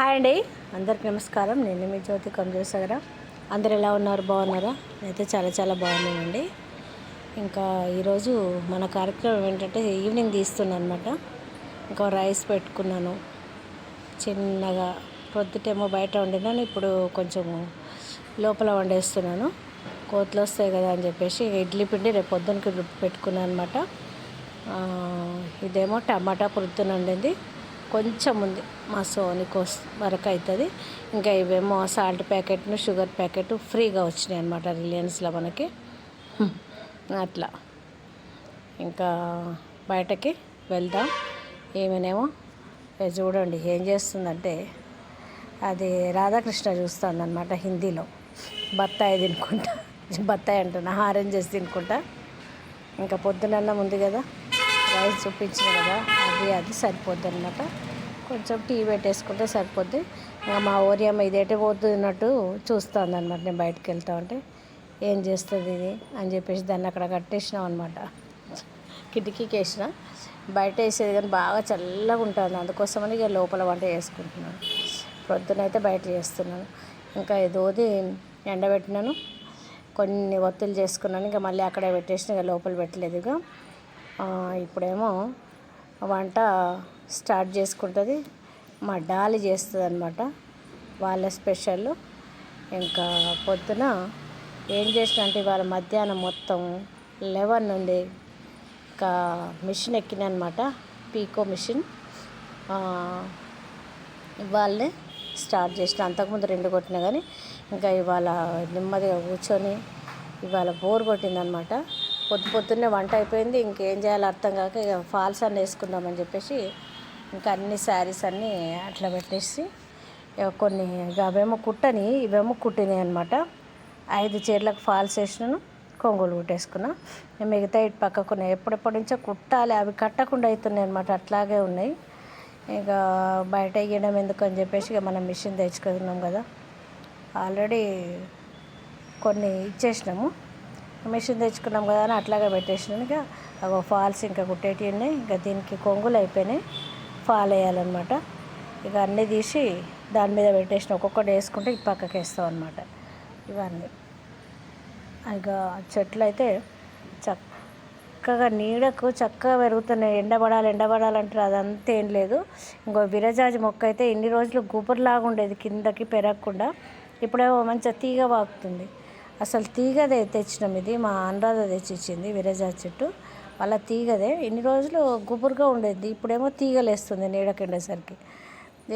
Hi అండి. అందరికి నమస్కారం. నేను మీ జ్యోతి కంజేసగర. అందరు ఎలా ఉన్నారు? బాగున్నారా? నేనైతే చాలా చాలా బాగున్నానండి. ఇంకా ఈరోజు మన కార్యక్రమం ఏంటంటే ఈవినింగ్ తీస్తున్నాను అనమాట ఇంకా రైస్ పెట్టుకున్నాను. చిన్నగా పొద్దుటేమో బయట వండినాను. ఇప్పుడు కొంచెం లోపల వండేస్తున్నాను. కోతులు వస్తాయి కదా అని చెప్పేసి ఇడ్లీ పిండి రేపు పొద్దునకి పెట్టుకున్నాను అనమాట ఇదేమో టమాటా పొద్దున వండింది కొంచెం ఉంది. మా సోని కోస్ వరకు అవుతుంది ఇంకా ఇవేమో సాల్ట్ ప్యాకెట్ను షుగర్ ప్యాకెట్ ఫ్రీగా వచ్చినాయి అనమాట రిలయన్స్లో మనకి. అట్లా. ఇంకా బయటకి వెళ్దాం. ఏమేనేమో చూడండి ఏం చేస్తుందంటే అది రాధాకృష్ణ చూస్తుంది అనమాట హిందీలో. బత్తాయి తినుకుంటా. బత్తాయి అంటున్నా ఆరెంజెస్ తినుకుంటా. ఇంకా పొద్దునన్నం ఉంది కదా రైస్ చూపించిన కదా అది అది సరిపోద్ది అనమాట కొంచెం టీ పెట్టేసుకుంటే సరిపోద్ది. ఇంకా మా ఓరియమ్మ ఇదేటే పోతున్నట్టు చూస్తుంది అనమాట నేను బయటకు వెళ్తా ఉంటే ఏం చేస్తుంది ఇది అని చెప్పేసి దాన్ని అక్కడ కట్టేసినాం అనమాట కిటికీకి వేసిన. బయట వేసేది కానీ బాగా చల్లగా ఉంటుంది. అందుకోసమని ఇక లోపల వంట చేసుకుంటున్నాను. ప్రొద్దునైతే బయట చేస్తున్నాను. ఇంకా ఏదోది ఎండబెట్టినాను కొన్ని ఒత్తులు చేసుకున్నాను. ఇంకా మళ్ళీ అక్కడే పెట్టేసిన. ఇక లోపల పెట్టలేదు ఇక. ఇప్పుడేమో వంట స్టార్ట్ చేసుకుంటుంది. మా డాలి చేస్తుంది అనమాట వాళ్ళ స్పెషల్. ఇంకా పొద్దున ఏం చేసిన అంటే ఇవాళ మధ్యాహ్నం మొత్తం లెవెన్ నుండి ఇంకా మిషన్ ఎక్కిన అనమాట పీకో మిషన్. ఇవాళనే స్టార్ట్ చేసిన. అంతకుముందు రెండు కొట్టినా కానీ ఇంకా ఇవాళ నెమ్మదిగా కూర్చొని ఇవాళ బోర్ కొట్టిందనమాట పొద్దు పొద్దున్నే వంట అయిపోయింది ఇంకేం చేయాలో అర్థం కాక ఇక ఫాల్స్ అన్నీ వేసుకుందామని చెప్పేసి ఇంకా అన్ని శారీస్ అన్నీ అట్లా పెట్టేసి ఇక కొన్ని ఇక అవేమో కుట్టని ఇవేమో కుట్టినాయి అనమాట ఐదు చీరలకు ఫాల్స్ వేసినాను కొంగులు కుట్టేసుకున్నా. మిగతా ఇటు పక్కకు ఉన్నాయి. ఎప్పుడెప్పటి నుంచో కుట్టాలి అవి కట్టకుండా అవుతున్నాయి అనమాట అట్లాగే ఉన్నాయి. ఇక బయట ఇవ్వడం ఎందుకు అని చెప్పేసి ఇక మనం మిషన్ తెచ్చుకున్నాం కదా. ఆల్రెడీ కొన్ని ఇచ్చేసినాము. మిషన్ తెచ్చుకున్నాం కదా అని అట్లాగే పెట్టేసినాను ఇక అగో ఫాల్స్ ఇంకా కుట్టేటి ఉన్నాయి ఇంకా దీనికి కొంగులు అయిపోయినాయి. ఫాల్ వేయాలన్నమాట. ఇక అన్నీ తీసి దాని మీద పెట్టేసిన. ఒక్కొక్కటి వేసుకుంటే ఈ పక్కకి వేస్తాం అనమాట ఇవన్నీ. ఇక చెట్లు అయితే చక్కగా నీడకు చక్కగా పెరుగుతున్నాయి. ఎండబడాలి ఎండబడాలంటారు అదంతా ఏం లేదు. ఇంకో విరజాజి మొక్క అయితే ఇన్ని రోజులు గుబురులాగా ఉండేది. కిందకి పెరగకుండా. ఇప్పుడేమో మంచిగా తీగ వాకుతుంది అసలు తీగదే తెచ్చినాం ఇది. మా అనురాధ తెచ్చిచ్చింది విరజా చెట్టు. వాళ్ళ తీగదే. ఇన్ని రోజులు గుబురుగా ఉండేది. ఇప్పుడేమో తీగలేస్తుంది నీడకిండేసరికి.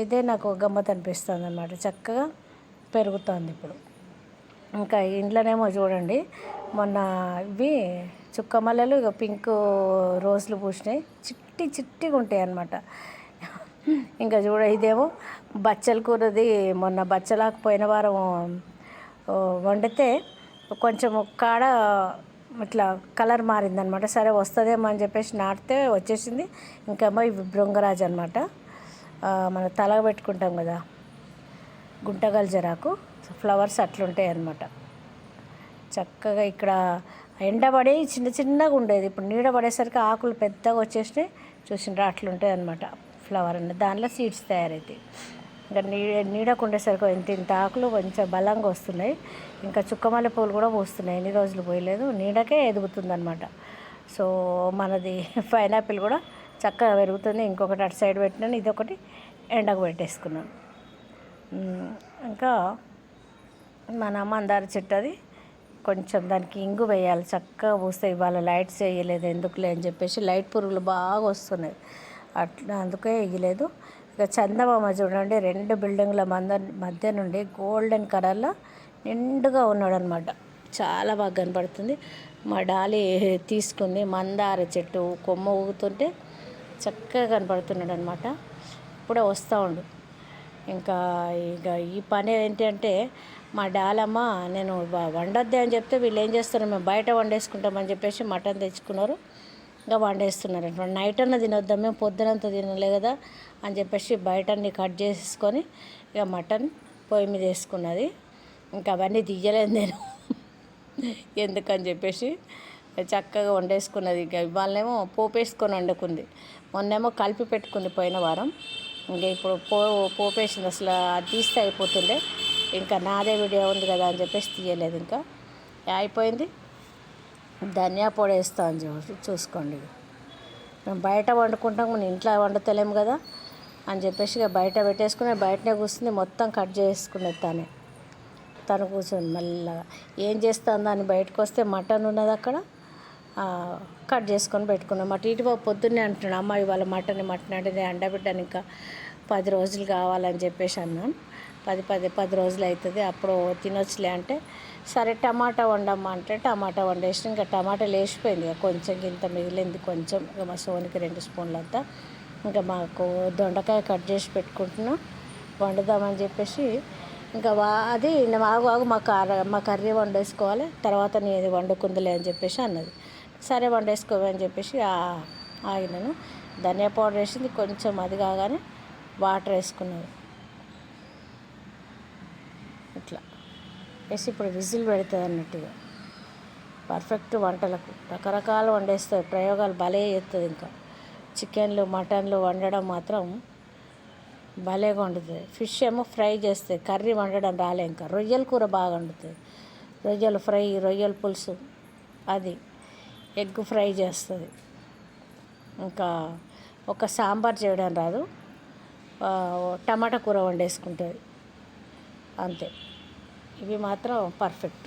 ఇదే నాకు గమ్మత్ అనిపిస్తుంది అనమాట చక్కగా పెరుగుతుంది ఇప్పుడు. ఇంకా ఇంట్లోనేమో చూడండి. మొన్న ఇవి చుక్క మల్లెలు ఇక పింక్ రోజులు పూసినాయి. చిట్టి చిట్టిగా ఉంటాయి అన్నమాట ఇంకా చూడ ఇదేమో బచ్చల కూరది మొన్న బచ్చలాకు పోయిన వారం వండితే కొంచెం కాడ ఇట్లా కలర్ మారిందనమాట. సరే వస్తుందేమో అని చెప్పేసి నాటితే వచ్చేసింది. ఇంకేమో ఇవి బృంగరాజు అనమాట. మన తల పెట్టుకుంటాం కదా గుంటగల్ జరాకు. ఫ్లవర్స్ అట్లుంటాయి అనమాట. చక్కగా ఇక్కడ ఎండబడి చిన్న చిన్నగా ఉండేది. ఇప్పుడు నీడ పడేసరికి ఆకులు పెద్దగా వచ్చేసినాయి. చూసిండ్రా అట్లుంటాయి అనమాట ఫ్లవర్ అనేది దానిలో సీడ్స్ తయారవుతాయి ఇంకా నీడ నీడకు ఉండేసరికి ఇంత ఇంత ఆకులు కొంచెం బలంగా వస్తున్నాయి. ఇంకా చుక్కమల్లె పూలు కూడా పూస్తున్నాయి. ఎన్ని రోజులు పోయలేదు. నీడకే ఎదుగుతుందనమాట సో మనది పైనాపిల్ కూడా చక్కగా పెరుగుతుంది. ఇంకొకటి అటు సైడ్ పెట్టినాను. ఇదొకటి ఎండకు పెట్టేసుకున్నాను. ఇంకా మన మందార చెట్టు అది కొంచెం దానికి ఇంగు వేయాలి. చక్కగా పూస్తే ఇవాళ లైట్స్ వేయలేదు ఎందుకులే అని చెప్పేసి లైట్ పురుగులు బాగా వస్తున్నాయి. అట్లా అందుకే వేయలేదు ఇక చందమామ చూడండి రెండు బిల్డింగ్ల మంద మధ్య నుండి గోల్డెన్ కలర్లో నిండుగా ఉన్నాడు అనమాట చాలా బాగా కనపడుతుంది. మా డాలి తీసుకుంది మందార చెట్టు కొమ్మ ఊగుతుంటే చక్కగా కనపడుతున్నాడు అనమాట ఇప్పుడే వస్తూ ఉండు. ఇంకా ఇక ఈ పని ఏంటంటే మా డాలమ్మ నేను వండొద్దే అని చెప్తే వీళ్ళు ఏం చేస్తారు మేము బయట వండేసుకుంటామని చెప్పేసి మటన్ తెచ్చుకున్నారు. ఇంకా వండేస్తున్నారు అనమాట నైట్ అన్న తినొద్దాం మేము పొద్దునంత తినలే కదా అని చెప్పేసి బయట అన్ని కట్ చేసేసుకొని ఇక మటన్ పొయ్యి మీద వేసుకున్నది. ఇంకా అవన్నీ తీయలేదు నేను. ఎందుకని చెప్పేసి చక్కగా వండేసుకున్నది. ఇంకా ఇవాళనేమో పోపు వేసుకొని వండుకుంది. మొన్నేమో కలిపి పెట్టుకుంది పోయిన వారం. ఇంకా ఇప్పుడు పో పోపేసింది అసలు అది తీస్తే అయిపోతుండే. ఇంకా నాదే వీడియో ఉంది కదా అని చెప్పేసి తీయలేదు ఇంకా. అయిపోయింది. ధనియా పొడి వేస్తాను చూ చూసుకోండి. మేము బయట వండుకుంటాం మన ఇంట్లో వండుతలేము కదా అని చెప్పేసి ఇక బయట పెట్టేసుకుని బయటనే కూర్చుంది మొత్తం కట్ చేసుకునేది తనే. తను కూర్చొని మెల్లగా. ఏం చేస్తుందా అని బయటకు వస్తే మటన్ ఉన్నది అక్కడ కట్ చేసుకొని పెట్టుకున్నాం. మటన్ ఇటు పొద్దున్నే అంటున్నాడు అమ్మ ఇవాళ మటన్ మటన్ అంటే నేను ఇంకా పది రోజులు కావాలని చెప్పేసి అన్నాను. పది పది పది రోజులు అవుతుంది అప్పుడు తినొచ్చులే అంటే సరే టమాటా వండమ్మా అంటే టమాటా వండేసి ఇంకా టమాటా లేచిపోయింది. ఇక కొంచెం ఇంత మిగిలింది కొంచెం. ఇక మా సోనికి రెండు స్పూన్లు అంతా ఇంకా మాకు దొండకాయ కట్ చేసి పెట్టుకుంటున్నాం. వండుదామని చెప్పేసి ఇంకా వా అది ఆగు వాగు మా కర్ర మా కర్రీ వండేసుకోవాలి. తర్వాత నేను వండుకుందిలే అని చెప్పేసి అన్నది. సరే వండేసుకోవే అని చెప్పేసి ఆగినాను. ధనియా పౌడర్ వేసింది. కొంచెం అది కాగానే వాటర్ వేసుకున్నాను. ఇట్లా. వేసి ఇప్పుడు విజిల్ పెడుతుంది అన్నట్టుగా. పర్ఫెక్ట్ వంటలకు. రకరకాలు వండేస్తుంది ప్రయోగాలు భలే చేస్తుంది ఇంకా. చికెన్లు మటన్లు వండడం మాత్రం భలేగా వండుతుంది. ఫిష్ ఏమో ఫ్రై చేస్తుంది. కర్రీ వండడం రాలే ఇంకా. రొయ్యల కూర బాగా వండుతుంది. రొయ్యలు ఫ్రై రొయ్యల పులుసు. అది ఎగ్ ఫ్రై చేస్తుంది. ఇంకా ఒక సాంబార్ చేయడం రాదు. టమాటా కూర వండేసుకుంటుంది. అంతే. ఇవి మాత్రం పర్ఫెక్ట్.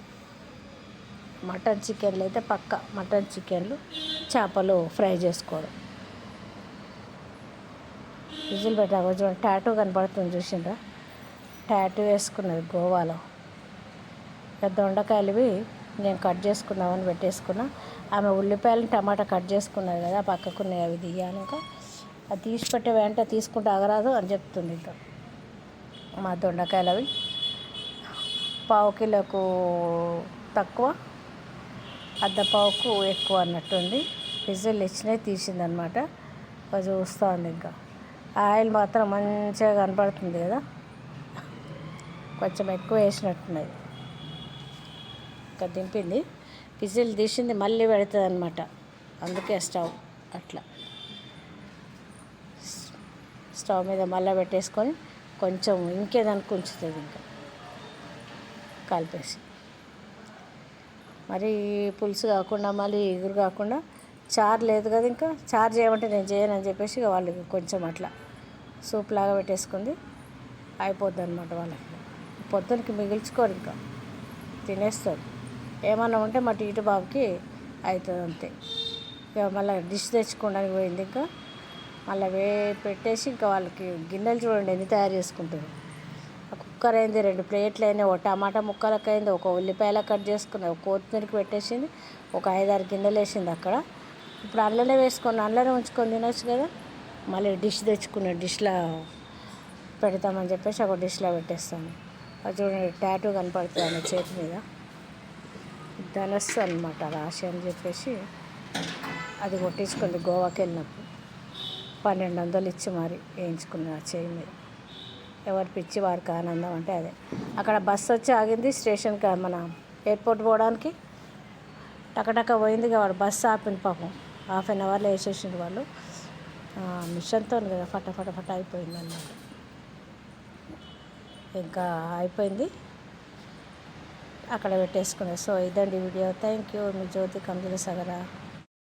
మటన్ చికెన్లు అయితే పక్క. మటన్ చికెన్లు చేపలు ఫ్రై చేసుకోవడం. విజిల్ పెట్టా కొంచెం టాటూ కనపడుతుంది చూసిండ్రా? టాటూ వేసుకున్నది గోవాలో. ఇక దొండకాయలువి నేను కట్ చేసుకున్నామని పెట్టేసుకున్నా. ఆమె ఉల్లిపాయలు టమాటా కట్ చేసుకున్నది కదా పక్కకున్నాయి అవి తీయాక అది తీసి పెట్టే వెంట తీసుకుంటే ఆగరాదు అని చెప్తుంది ఇంకా మా దొండకాయలు అవి పావు కిలోకు తక్కువ అర్ధ పావుకు ఎక్కువ అన్నట్టుంది. విజిల్ ఇచ్చినవి తీసిందనమాట. అది చూస్తూ ఉంది ఇంకా ఆయిల్ మాత్రం మంచిగా కనపడుతుంది కదా. కొంచెం ఎక్కువ వేసినట్టున్నది. ఇంకా దింపింది. విజిల్ తీసింది మళ్ళీ పెడుతుంది అనమాట అందుకే స్టవ్ అట్లా. స్టవ్ మీద మళ్ళీ పెట్టేసుకొని కొంచెం ఇంకేదానికి ఉంచుతుంది ఇంకా. కలిపేసి. మరి పులుసు కాకుండా మళ్ళీ ఎగురు కాకుండా చారు లేదు కదా ఇంకా చారు చేయమంటే నేను చేయను అని చెప్పేసి ఇక వాళ్ళకి కొంచెం అట్లా సూప్ లాగా పెట్టేసుకుంది. అయిపోద్ది అనమాట వాళ్ళకి. పొద్దునకి మిగిల్చుకోరు ఇంకా. తినేస్తారు. ఏమన్నా ఉంటే మా టీటు బాబుకి అవుతుంది అంతే. ఇక మళ్ళీ డిష్ తెచ్చుకోవడానికి పోయింది ఇంకా. మళ్ళీ వే పెట్టేసి ఇంకా వాళ్ళకి గిన్నెలు చూడండి ఎన్ని తయారు చేసుకుంటారు. కుక్కర్ అయింది రెండు ప్లేట్లు అయినాయి ఒక టమాటా ముక్కలకు అయింది ఒక ఉల్లిపాయల కట్ చేసుకున్నది ఒక కొత్తిమీరకి పెట్టేసింది ఒక ఐదారు గిన్నెలు వేసింది అక్కడ. ఇప్పుడు అందులోనే వేసుకొని అందులోనే ఉంచుకొని తినొచ్చు కదా. మళ్ళీ డిష్ తెచ్చుకున్న డిష్లో పెడతామని చెప్పేసి ఒక డిష్లో పెట్టేస్తాను. అది చూడండి టాటూ కనపడుతుంది ఆమె చేతి మీద. ధనస్సు అనమాట రాశి అని చెప్పేసి అది కొట్టించుకుంది గోవాకి వెళ్ళినప్పుడు పన్నెండు వందలు ఇచ్చి మరి వేయించుకున్నాను ఆ చేయి మీద. ఎవరి పిచ్చి వారికి ఆనందం అంటే అదే. అక్కడ బస్సు వచ్చి ఆగింది స్టేషన్కి మన ఎయిర్పోర్ట్ పోవడానికి. టకటక పోయింది ఇక వాడు బస్సు ఆపింది పాపం. హాఫ్ అన్ అవర్లో వేసేసిండు వాళ్ళు. మిషన్తో కదా ఫట ఫట ఫట అయిపోయింది అన్నమాట. ఇంకా అయిపోయింది. అక్కడ పెట్టేసుకున్నాను సో ఇదండి video. Thank you. Me Jyothi Kandula సగరా.